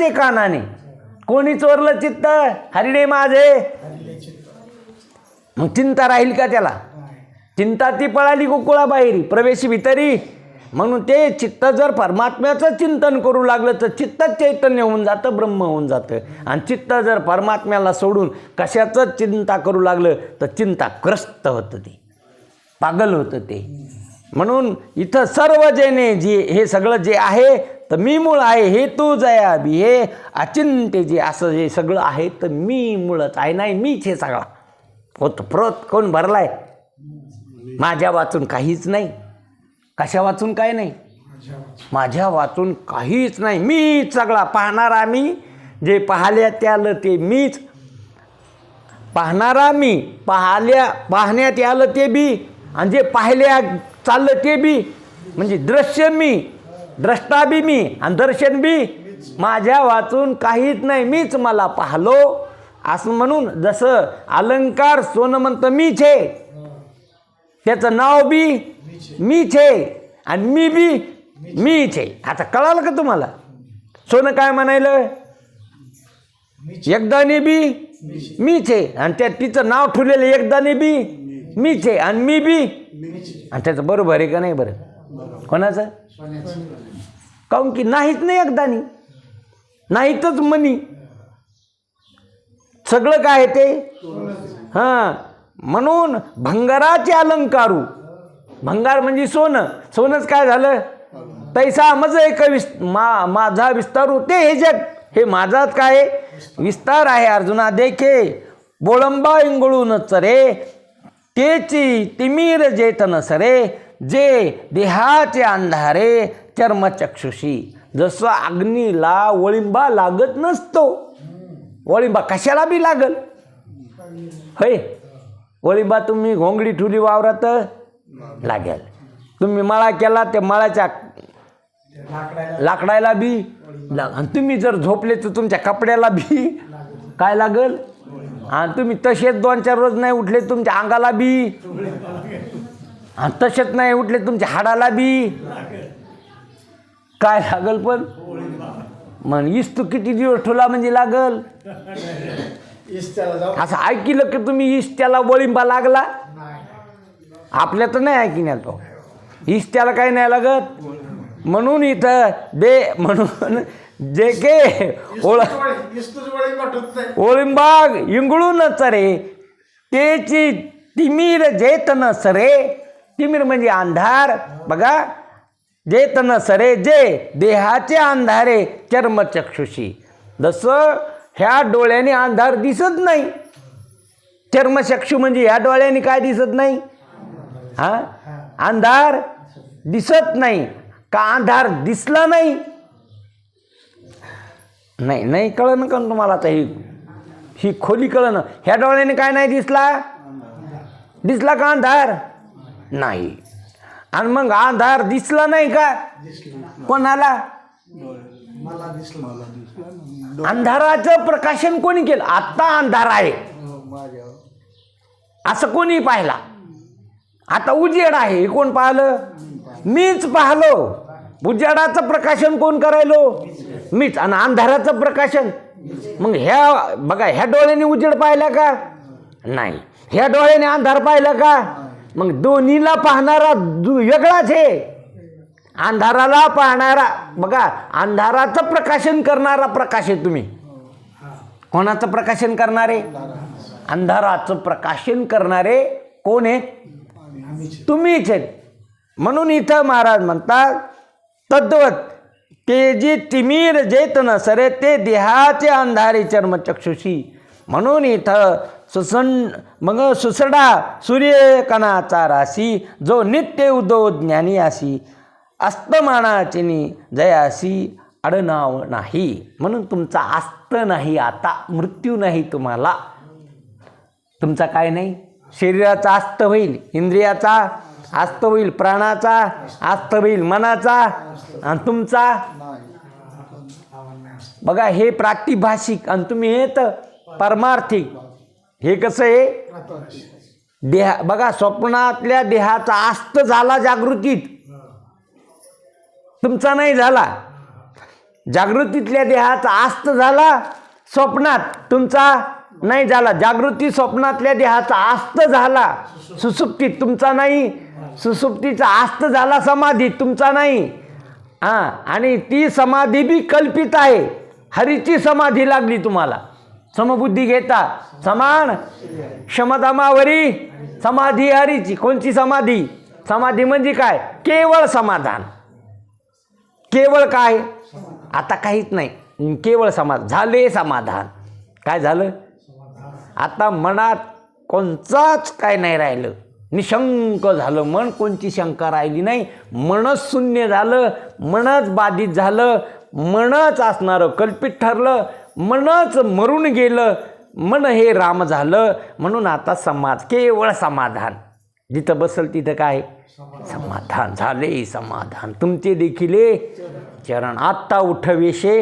चित्ताचे कानाने. कोणी चोरलं चित्त? हरिणे माझे. मग चिंता राहील का त्याला? चिंता ती पळाली गोकुळाबाहेरी प्रवेशी भितरी. म्हणून ते चित्त जर परमात्म्याचं चिंतन करू लागलं तर चित्त चैतन्य होऊन जातं ब्रह्म होऊन जातं. आणि चित्त जर परमात्म्याला सोडून कशाचं चिंता करू लागलं तर चिंताग्रस्त होतं ते. पागल होतं ते. म्हणून इथं सर्व जेने जे हे सगळं जे आहे तर मी मूळ आहे हे तू जया बी हे. अचिंत्य जे असं जे सगळं आहे तर मी मूळच आहे. नाही मीच हे सगळा. होत प्रत कोण भरलाय? माझ्या वाचून काहीच नाही. कशा वाचून काय नाही? माझ्या वाचून काहीच नाही. मीच सगळा पाहणारा मी जे पाहल्या त्यालं ते मीच. पाहणारा मी पाहल्या पाहण्यात आलं ते बी. आणि जे पाहिल्या चाललं ते बी. म्हणजे दृश्य मी द्रष्टा बी मी आणि दर्शन बी. माझ्या वाचून काहीच नाही मीच मला पाहलो. असं म्हणून जसं अलंकार सोनं म्हणतं मीच आहे त्याचं नाव बी मीच आहे आणि मी बी मीच आहे. आता कळालं का तुम्हाला? सोनं काय म्हणायलं? एकदाने बी मीच आहे. आणि त्या तिचं नाव ठेवलेलं एकदाने बी मीच आहे. आणि मी बी आणि त्याचं बरोबर आहे का नाही बरं? कोणाचं? काऊन की नाहीच नाही एकदानी नाहीतच मनी सगळं काय आहे ते? हां. म्हणून भंगाराचे अलंकारू. भंगार म्हणजे सोनं. सोनंच काय झालं? तैसा मज एक विस् मा माझा विस्तारू. ते हे जग. हे माझाच काय विस्तार आहे अर्जुना. देखे. बोळंबा इंगळून चरे केची तिमीर जेतन सरे जे देहाचे अंधारे चर्मचक्षुषी. जसं अग्नीला वळिंबा लागत नसतो. वळिंबा कशाला बी लागल? होय? वळिंबा तुम्ही घोंगडी ठुली वावरात लागेल. तुम्ही मळा केला त्या मळाच्या लाकडायला बी लाग आणि तुम्ही जर झोपले तर तुमच्या कपड्याला बी काय लागल? आणि तुम्ही तसेच दोन चार रोज नाही उठले तुमच्या अंगाला बी. आणि तसेच नाही उठले तुमच्या हाडाला बी. काय लागल पण? मग इस्तू किती दिवस ठेवला म्हणजे लागल? असं ऐकिलं की तुम्ही इस्त्याला वळिंबा लागला? आपल्या तर नाही ऐकिण्यात तो. इष्ट्याला काही नाही लागत? म्हणून इथं दे म्हणून जे के ओळ ओळिंबाग इंगळून चरे तेची तिमीर जेत न सरे तिमीर म्हणजे अंधार बघा जेत न सरे जे देहाचे अंधारे चर्मचक्षुषी जसं ह्या डोळ्याने अंधार दिसत नाही चर्मचक्षु म्हणजे ह्या डोळ्याने काय दिसत नाही हा अंधार दिसत नाही का अंधार दिसला नाही नाही नाही कळणं का तुम्हाला आता ही ही खोली कळणं ह्या डोळ्याने काय नाही दिसला? दिसला का अंधार? नाही. आणि मग अंधार दिसला नाही का? कोणाला? अंधाराचं प्रकाशन कोणी केलं? आत्ता अंधार आहे. असं कोणी पाहिला? आता उजेड आहे. हे कोण पाहिलं? मीच पाहलो. उजेडाचं प्रकाशन कोण करायलो? मीच आणि अंधाराचं प्रकाशन. मग ह्या बघा ह्या डोळ्याने उजेड पाहिला का? नाही. ह्या डोळ्याने अंधार पाहिला का? मग दोन्हीला पाहणारा वेगळाच आहे. अंधाराला पाहणारा बघा अंधाराचं प्रकाशन करणारा प्रकाश आहे तुम्ही. कोणाचं प्रकाशन करणारे? अंधाराचं प्रकाशन करणारे कोण आहेत. तुम्हीच आहेत. म्हणून इथं महाराज म्हणतात तद्वत ते जे तिमीर जेत नसरे सरे ते देहाचे अंधारे चर्मचक्षुषी म्हणून इथं सुसन मग सुसडा सूर्यकणाचा राशी जो नित्य उदो ज्ञानी आसी अस्तमानाचिनी जयासी अडनाव नाही. म्हणून तुमचा आस्त नाही आता मृत्यू नाही तुम्हाला. तुमचा काय नाही? शरीराचा आस्त होईल इंद्रियाचा? आस्त होईल प्राणाचा आस्त होईल मनाचा आणि तुमचा? बघा हे प्रातिभाषिक आणि तुम्ही हे तर परमार्थिक हे कसं आहे? देहा बघा स्वप्नातल्या देहाचा आस्त झाला जागृतीत. तुमचा नाही झाला. जागृतीतल्या देहाचा आस्त झाला स्वप्नात. तुमचा नाही झाला. जागृती स्वप्नातल्या देहाचा आस्त झाला. सुसुप्तीत तुमचा नाही. सुसुप्तीचा आस्त झाला समाधी तुमचा नाही. हां आणि ती समाधी बी कल्पित आहे. हरीची समाधी लागली तुम्हाला. समबुद्धी घेता. समान. क्षमतामावरी समाधी हरीची. कोणची समाधी? समाधी म्हणजे काय? केवळ समाधान. केवळ काय? आता काहीच नाही. केवळ समाधान. झाले समाधान. काय झालं? आता मनात कोणचाच काय नाही राहिलं. निशंक झालं मन कोणची शंका राहिली नाही. मनच शून्य झालं मनच बाधित झालं मनच असणारं कल्पित ठरलं मनच मरून गेलं मन हे राम झालं. म्हणून आता समाज केवळ समाधान. जिथं बसल तिथं काय? समाधान झाले समाधान. तुमचे देखील चरण आत्ता उठवेशे.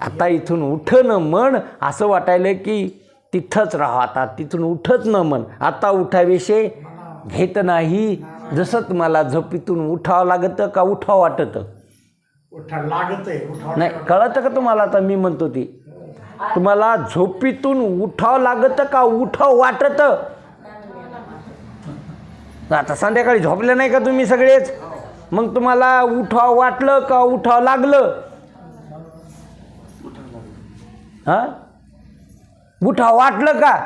आता इथून उठणं मन असं वाटायलं की तिथंच राहा आता तिथून उठत न मन. आता उठावेशे घेत नाही. जसं तुम्हाला झोपीतून उठावं लागतं का उठावं वाटतं? नाही कळतं का तुम्हाला? आता मी म्हणतो ती. तुम्हाला झोपीतून उठावं लागतं का उठाव वाटतं? आता संध्याकाळी झोपले नाही का तुम्ही सगळेच? मग तुम्हाला उठाव वाटलं का उठाव लागलं? हा? उठाव वाटलं का?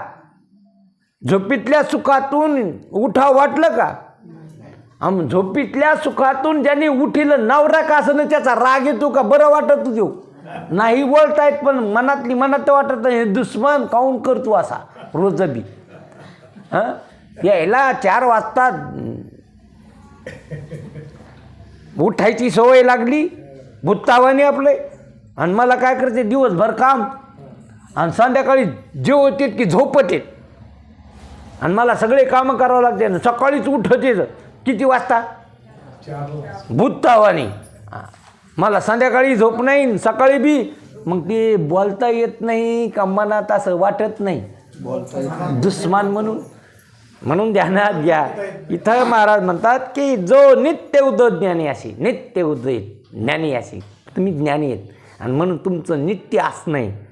झोपीतल्या सुखातून उठाव वाटलं का? आम झोपीतल्या सुखातून ज्यांनी उठिलं नवरा का असं त्याचा राग येतो का? बरं वाटत देऊ नाही बोलतायत पण मनातली मनात वाटत नाही. हे दुश्मन काऊन करतो असा? रोज बी. हां? यायला चार वाजता उठायची सवय लागली. भुत्तावानी आपले. आणि मला काय करते दिवसभर काम. आणि संध्याकाळी जेवते की झोपते आणि मला सगळे कामं करावं लागते आणि सकाळीच उठते किती वाजता? चार भूतावानी मला संध्याकाळी झोप नाही सकाळी बी. मग ते बोलता येत नाही का मनात असं वाटत नाही. दुस्मान म्हणून. म्हणून ध्यानात घ्या. इथं महाराज म्हणतात की जो नित्य उदय ज्ञानी अशी नित्य उदय ज्ञानी अशी तुम्ही ज्ञानी आहेत. आणि म्हणून तुमचं नित्य असणं आहे.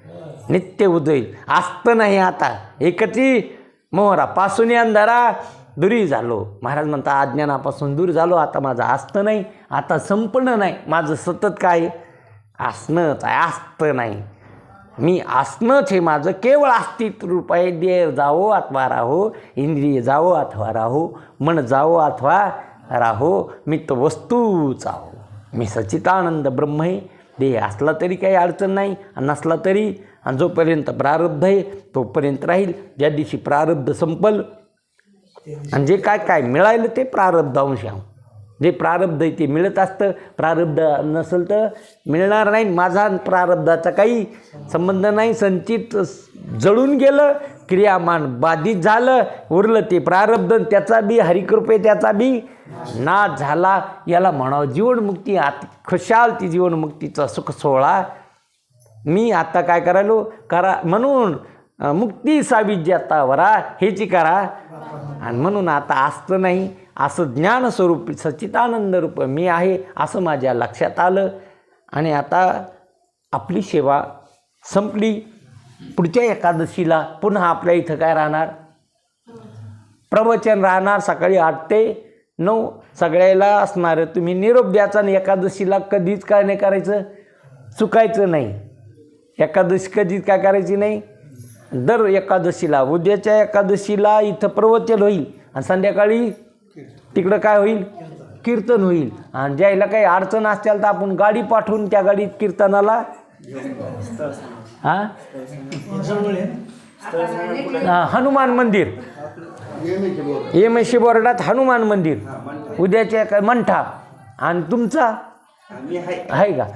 नित्य उदय. असतं नाही आता. एकती मोहरा. पासून अंधारा दुरी झालो. महाराज म्हणता अज्ञानापासून दूर झालो. आता माझं असतं नाही. आता संपणं नाही. माझं सतत काय? असणंच आहे. असतं नाही. मी असणंच हे माझं. केवळ अस्तित्व रूप आहे देह जावो अथवा राहो. इंद्रिय जावो अथवा राहो. मन जावो अथवा राहो. मी तो वस्तूच आहो मी सचितानंद ब्रह्म आहे. देह असला तरी काही अडचण नाही. नसला तरी आणि जोपर्यंत प्रारब्ध आहे तोपर्यंत राहील. ज्या दिवशी प्रारब्ध संपल आणि जे काय काय मिळालं ते प्रारब्ध अंश जे प्रारब्ध आहे ते मिळत असतं. प्रारब्ध नसेल तर मिळणार नाही. माझा आणि प्रारब्धाचा काही संबंध नाही. संचित जळून गेलं क्रियामान बाधित झालं उरलं ते प्रारब्ध आणि त्याचा बी हरिकृपे त्याचा बी ना झाला. याला म्हणावं जीवनमुक्ती आत खुशाल ती जीवनमुक्तीचा सुख सोहळा मी आता काय करायलो? करा म्हणून मुक्ती साविज्याता वरा हेची करा. आणि म्हणून आता असतं नाही असं ज्ञानस्वरूप सच्चितानंद रूप मी आहे असं माझ्या लक्षात आलं. आणि आता आपली सेवा संपली. पुढच्या एकादशीला पुन्हा आपल्या इथं काय राहणार? प्रवचन राहणार सकाळी आठ ते नऊ. सगळ्याला असणारं. तुम्ही निरोप द्याचा आणि एकादशीला कधीच काय नाही करायचं? चुकायचं नाही. एकादशी कधीच काय करायची नाही? दर एकादशीला उद्याच्या एकादशीला इथं प्रवचन होईल आणि संध्याकाळी तिकडं काय होईल? कीर्तन होईल. आणि ज्याला काही अडचण असतील तर आपण गाडी पाठवून त्या गाडीत कीर्तनाला हां? हा, हनुमान मंदिर. एम एस सी बोर्डात हनुमान मंदिर. उद्याच्या मंठा. आणि तुमचा? आहे का?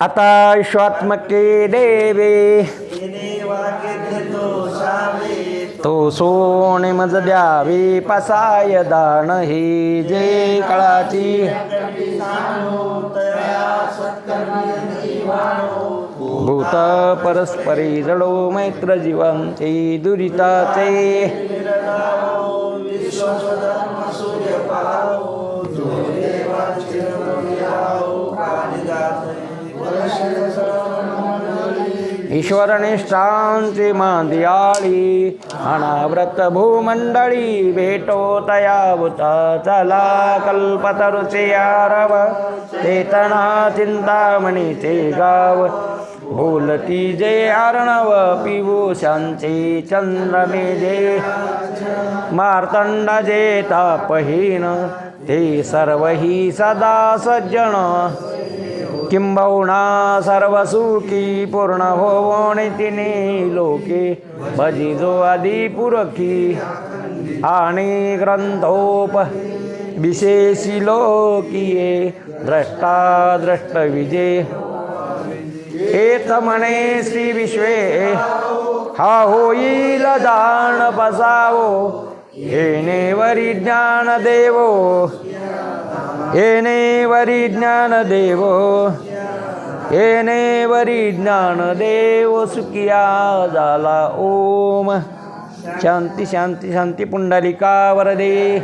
आता देवे। तो सोने मज द्यावे पसाय दान हे जे कळाची। भूत परस्परी जडो मैत्र जीवंते दुरिताचे। ईश्वरनिष्ठांची मांदियाळी अनाव्रत भूमंडळी भेटो तयावुत चला कल्पतरुचे आरव चेतना चिंतामणीचे गाव बोलती जे अर्णव पियुषांचे चंद्रमेजे मार्तंड जे तापहीन ते सर्व ही सदा सज्जन किंबहुना सर्वसुखी पूर्ण होवणे तिने लोके. भजिजो आदी पुरखी. आणि ग्रंथोप विशेषी लोकिये. द्रष्टा द्रष्ट विजय एत म्हणे श्री विश्वे. हा होईल दान बसावो. येणे वरी ज्ञान देवो येणेवरी ज्ञान देवो येणे ज्ञान देव सुखिया झाला ओम. शांती शांती शांती पुंडलिका वरदे.